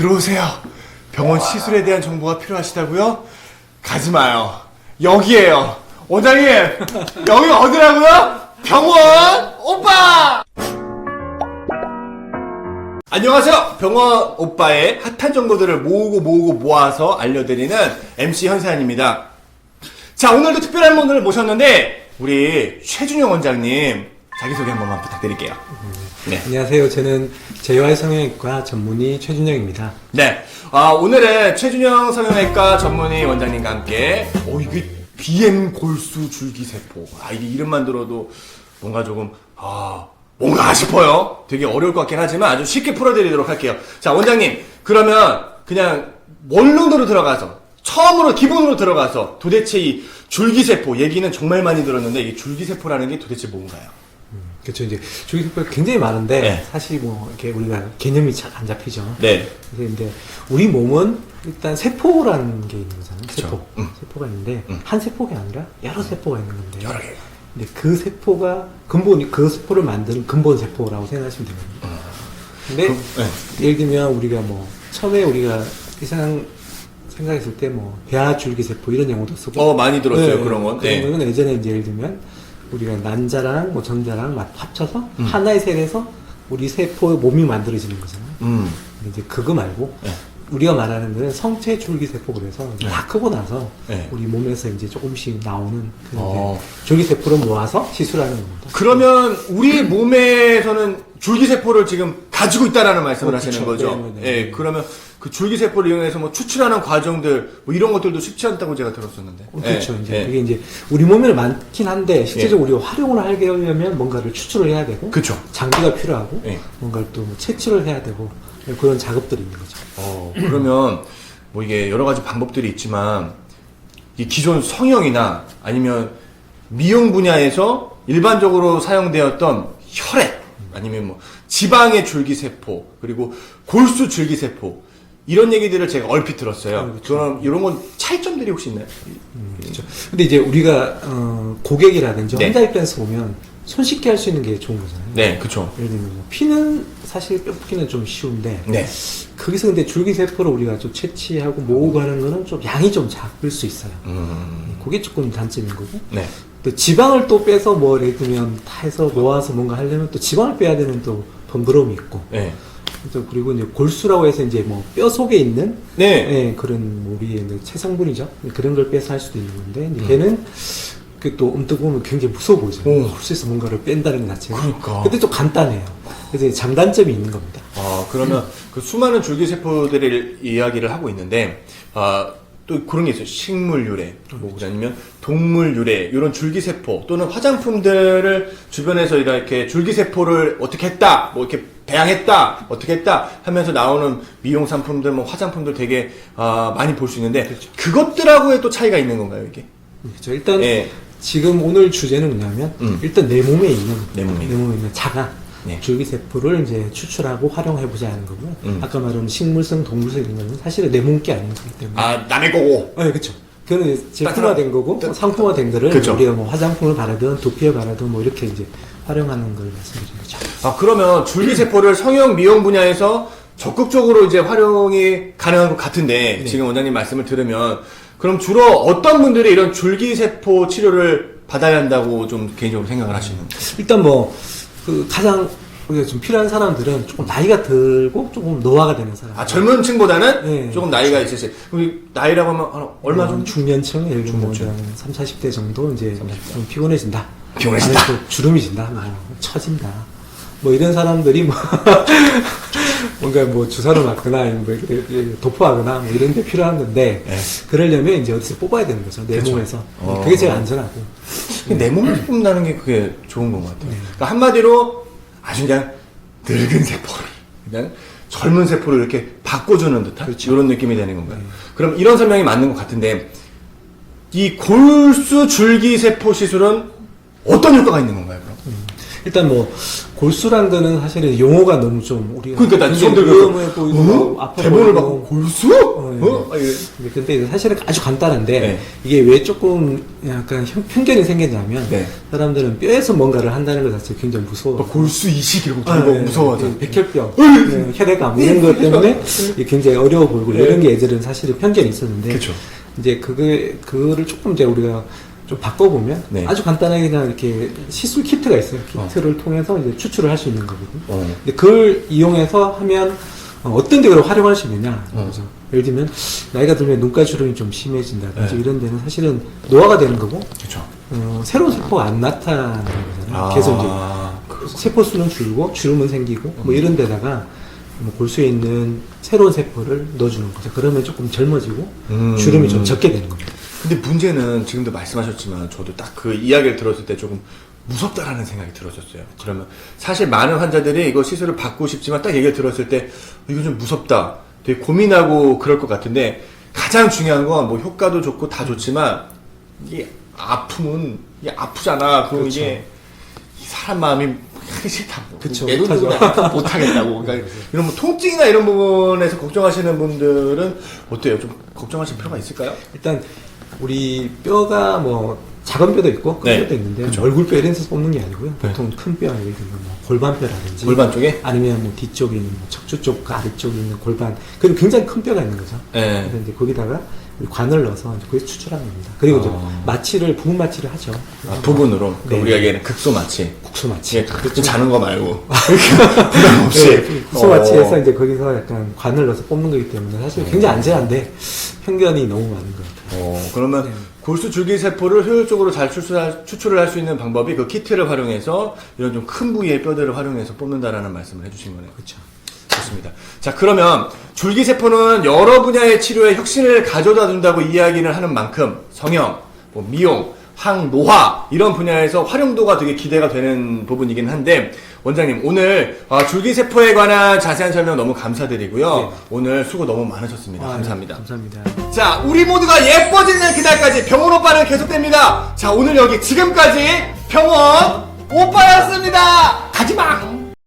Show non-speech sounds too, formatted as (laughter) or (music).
들어오세요. 병원 시술에 대한 정보가 필요하시다고요? 가지 마요. 여기에요. 원장님, 여기 어디라고요? 병원 오빠! 안녕하세요. 병원 오빠의 핫한 정보들을 모으고 모으고 모아서 알려드리는 MC 현세안입니다. 자, 오늘도 특별한 분들을 모셨는데, 우리 최준영 원장님, 자기소개 한 번만 부탁드릴게요. 네. 안녕하세요. 저는 재활 성형외과 전문의 최준영입니다. 네. 아, 오늘은 최준영 성형외과 전문의 원장님과 함께, 어, 이게 BM 골수 줄기세포. 아, 이게 이름만 들어도 뭔가 조금, 아, 뭔가 싶어요. 되게 어려울 것 같긴 하지만 아주 쉽게 풀어드리도록 할게요. 자, 원장님. 그러면 그냥 원론으로 들어가서, 처음으로 기본으로 들어가서 도대체 이 줄기세포 얘기는 정말 많이 들었는데 이 줄기세포라는 게 도대체 뭔가요? 그렇죠. 이제 줄기세포가 굉장히 많은데 네. 사실 뭐 이렇게 우리가 개념이 잘 안 잡히죠. 네. 그래서 이제 우리 몸은 일단 세포라는 게 있는 거잖아요. 그쵸. 세포. 음. 세포가 있는데 음. 한 세포가 아니라 여러 세포가 있는 건데. 여러 개가. 근데 그 세포가 근본이 그 세포를 만드는 근본 세포라고 생각하시면 됩니다. 근데 그, 네. 예를 들면 우리가 뭐 처음에 우리가 이상 생각했을 때 뭐 배아줄기 세포 이런 용어도 쓰고 어, 많이 들었어요, 네, 그런 건. 그런 네. 거는 예전에 이제 예를 들면 우리가 난자랑 뭐 전자랑 막 합쳐서 음. 하나의 셀에서 우리 세포의 몸이 만들어지는 거잖아요. 음. 근데 이제 그거 말고 네. 우리가 말하는 거는 성체 줄기세포 그래서 네. 다 크고 나서 네. 우리 몸에서 이제 조금씩 나오는 그 어. 줄기세포를 모아서 시술하는 겁니다. 그러면 우리 몸에서는 줄기세포를 지금 가지고 있다라는 말씀을 어, 하시는 그쵸. 거죠. 네, 네, 예, 네. 그러면 그 줄기세포를 이용해서 뭐 추출하는 과정들 뭐 이런 것들도 쉽지 않다고 제가 들었었는데. 어, 그렇죠. 예, 이제 예. 그게 이제 우리 몸에 많긴 한데 실제적으로 우리가 활용을 하게 하려면 뭔가를 추출을 해야 되고 그쵸. 장비가 필요하고 예. 뭔가를 또뭐 채취를 해야 되고 그런 작업들이 있는 거죠. 어, 그러면 뭐 이게 여러 가지 방법들이 있지만 이 기존 성형이나 아니면 미용 분야에서 일반적으로 사용되었던 혈액 아니면 뭐 지방의 줄기세포 그리고 골수 줄기세포 이런 얘기들을 제가 얼핏 들었어요. 아, 그쵸. 그럼 이런 건 차이점들이 혹시 있나요? 그렇죠. 근데 이제 우리가 어, 고객이라든지 네. 환자 입장에서 보면 손쉽게 할 수 있는 게 좋은 거잖아요. 네, 그쵸. 예를 들면 뭐 피는 사실 뼈 붓기는 좀 쉬운데 네. 거기서 근데 줄기세포를 우리가 좀 채취하고 모으고 하는 거는 좀 양이 좀 작을 수 있어요. 음, 그게 조금 단점인 거고 네. 또 지방을 또 빼서 뭐 예를 들면 다 해서 모아서 뭔가 하려면 또 지방을 빼야 되는 또 번거로움이 있고 네. 또 그리고 이제 골수라고 해서 이제 뭐 뼈 속에 있는 네. 예, 그런 뭐 우리의 이제 체성분이죠 그런 걸 빼서 할 수도 있는 건데 음. 이제 걔는 그또 음뜨 보면 굉장히 무서워 보이죠 오. 골수에서 뭔가를 뺀다는 것 자체가 그러니까. 근데 또 간단해요 그래서 이제 장단점이 있는 겁니다 아, 그러면 그 수많은 줄기세포들을 이야기를 하고 있는데, 아, 또 그런 게 있어요. 식물 유래, 뭐, 아니면 동물 유래, 이런 줄기세포, 또는 화장품들을 주변에서 이렇게 줄기세포를 어떻게 했다, 뭐 이렇게 배양했다, 어떻게 했다 하면서 나오는 미용 상품들, 뭐 화장품들 되게, 아, 많이 볼 수 있는데, 그것들하고의 또 차이가 있는 건가요, 이게? 그렇죠 일단 예. 지금 오늘 주제는 뭐냐면 음. 일단 내 몸에 있는 내 몸에 있는 자가 네. 줄기세포를 이제 추출하고 활용해 보자 하는 거고요 음. 아까 말한 식물성 동물성 이런 거는 사실은 내 몸 게 아닌 거기 때문에 아, 남의 거고. 네, 그렇죠. 그거는 제품화된 거고 따뜻한- 상품화된 거를 그쵸. 우리가 뭐 화장품을 바르든 두피에 바르든 뭐 이렇게 이제 활용하는 걸 말씀드린 거죠. 아, 그러면 줄기세포를 성형 미용 분야에서 적극적으로 이제 활용이 가능한 것 같은데, 네. 지금 원장님 말씀을 들으면, 그럼 주로 어떤 분들이 이런 줄기세포 치료를 받아야 한다고 좀 개인적으로 생각을 하시는? 일단 뭐 그 가장 우리가 좀 필요한 사람들은 조금 나이가 들고 조금 노화가 되는 사람. 아, 젊은 층보다는 네. 조금 나이가 있으실, 그럼 나이라고 하면 한 얼마 정도? 중년층 예를 들면 뭐 중년층. 3, 40대 정도 이제 좀 피곤해진다. 또 주름이 진다. 막 처진다. 뭐 이런 사람들이 뭐 (laughs) 뭔가 뭐 주사를 맞거나 뭐 도포하거나 뭐 이런 게 필요한 건데 네. 그러려면 이제 어디서 뽑아야 되는 거죠. 내 그쵸. 몸에서. 어. 그게 제일 안전하고. 내 몸을 뿜는다는 게 그게 좋은 것 같아요. 그러니까 한마디로 아주 그냥 늙은 세포를, 그냥 젊은 세포를 이렇게 바꿔주는 듯한 이런 느낌이 되는 건가요? 그럼 이런 설명이 맞는 것 같은데, 이 골수 줄기 세포 시술은 어떤 효과가 있는 건가요, 그럼? 일단 뭐 골수란 거는 사실은 용어가 너무 좀 우리가 그러니까 나 굉장히 지금 위험해 보이고 어? 아파 대본을 보이고 받고 골수? 어, 예. 어? 아, 이게- 근데 사실은 아주 간단한데 네. 이게 왜 조금 약간 형- 편견이 생기냐면 네. 사람들은 뼈에서 뭔가를 한다는 것 자체가 굉장히 무서워. 막 골수 이식 이런 거 아, 들고 네. 무서워하죠. 그 백혈병, 네, 혈액암 이런 것 때문에 (laughs) 이게 굉장히 어려워 보이고 네. 이런 게 예전에는 사실은 편견이 있었는데 그쵸. 이제 그게 그거를 조금 이제 우리가 좀 바꿔보면 네. 아주 간단하게 그냥 이렇게 시술 키트가 있어요. 키트를 통해서 이제 추출을 할 수 있는 거거든요. 어. 근데 그걸 이용해서 하면 어, 어떤 데로 활용할 수 있느냐. 어. 그죠? 예를 들면 나이가 들면 눈가 주름이 좀 심해진다든지 네. 이런 데는 사실은 노화가 되는 거고 그쵸. 어, 새로운 세포가 안 나타나는 거잖아요. 아. 계속 이제 세포 수는 줄고 주름은 생기고 뭐 이런 데다가 뭐 골수에 있는 새로운 세포를 넣어주는 거죠. 그러면 조금 젊어지고 음. 주름이 좀 적게 되는 겁니다. 근데 문제는 지금도 말씀하셨지만 저도 딱 그 이야기를 들었을 때 조금 무섭다라는 생각이 들었었어요. 그러면 사실 많은 환자들이 이거 시술을 받고 싶지만 딱 얘기를 들었을 때 이거 좀 무섭다. 되게 고민하고 그럴 것 같은데 가장 중요한 건 뭐 효과도 좋고 다 좋지만 이게 아픔은 이게 아프잖아. 그럼 그렇죠. 이게 이 사람 마음이 싫다. 그쵸, 못하죠. 아프면 (laughs) 못하겠다고. 그러니까 이런 뭐 통증이나 이런 부분에서 걱정하시는 분들은 어때요? 좀 걱정하실 필요가 있을까요? 일단 우리 뼈가 뭐 작은 뼈도 있고 큰 네. 뼈도 있는데 그쵸. 얼굴 뼈 이런 데서 뽑는 게 아니고요. 네. 보통 큰 뼈, 예를 들면 뭐 골반뼈라든지 골반 쪽에? 아니면 뭐 뒤쪽에 있는 뭐 척추 쪽, 그 아래쪽에 있는 골반 그리고 굉장히 큰 뼈가 있는 거죠. 네. 그래서 이제 거기다가 관을 넣어서 이제 거기서 추출하는 겁니다. 그리고 이제 아. 마취를 부분 마취를 하죠. 아, 부분으로. 그 네. 우리가 얘기하는 극소 마취. 국소 마취. 예, 좀 자는 거 말고. (laughs) (laughs) 부담 없이. 네, 국소 마취해서 어. 이제 거기서 약간 관을 넣어서 뽑는 거기 때문에 사실 굉장히 안전한데 편견이 너무 많은 것 같아요. 어, 그러면 네. 골수 줄기세포를 효율적으로 잘 추출할, 추출을 할 수 있는 방법이 그 키트를 활용해서 이런 좀 큰 부위의 뼈들을 활용해서 뽑는다라는 말씀을 해주신 거네요. 그렇죠. 좋습니다. 자, 그러면 줄기세포는 여러 분야의 치료에 혁신을 가져다 준다고 이야기를 하는 만큼 성형, 뭐 미용, 항노화 이런 분야에서 활용도가 되게 기대가 되는 부분이긴 한데 원장님 오늘 아, 줄기세포에 관한 자세한 설명 너무 감사드리고요. 네. 오늘 수고 너무 많으셨습니다. 아, 네, 감사합니다. 감사합니다. 자, 우리 모두가 예뻐지는 그날까지 병원 오빠는 계속됩니다. 자, 오늘 여기 지금까지 병원 오빠였습니다. 가지마!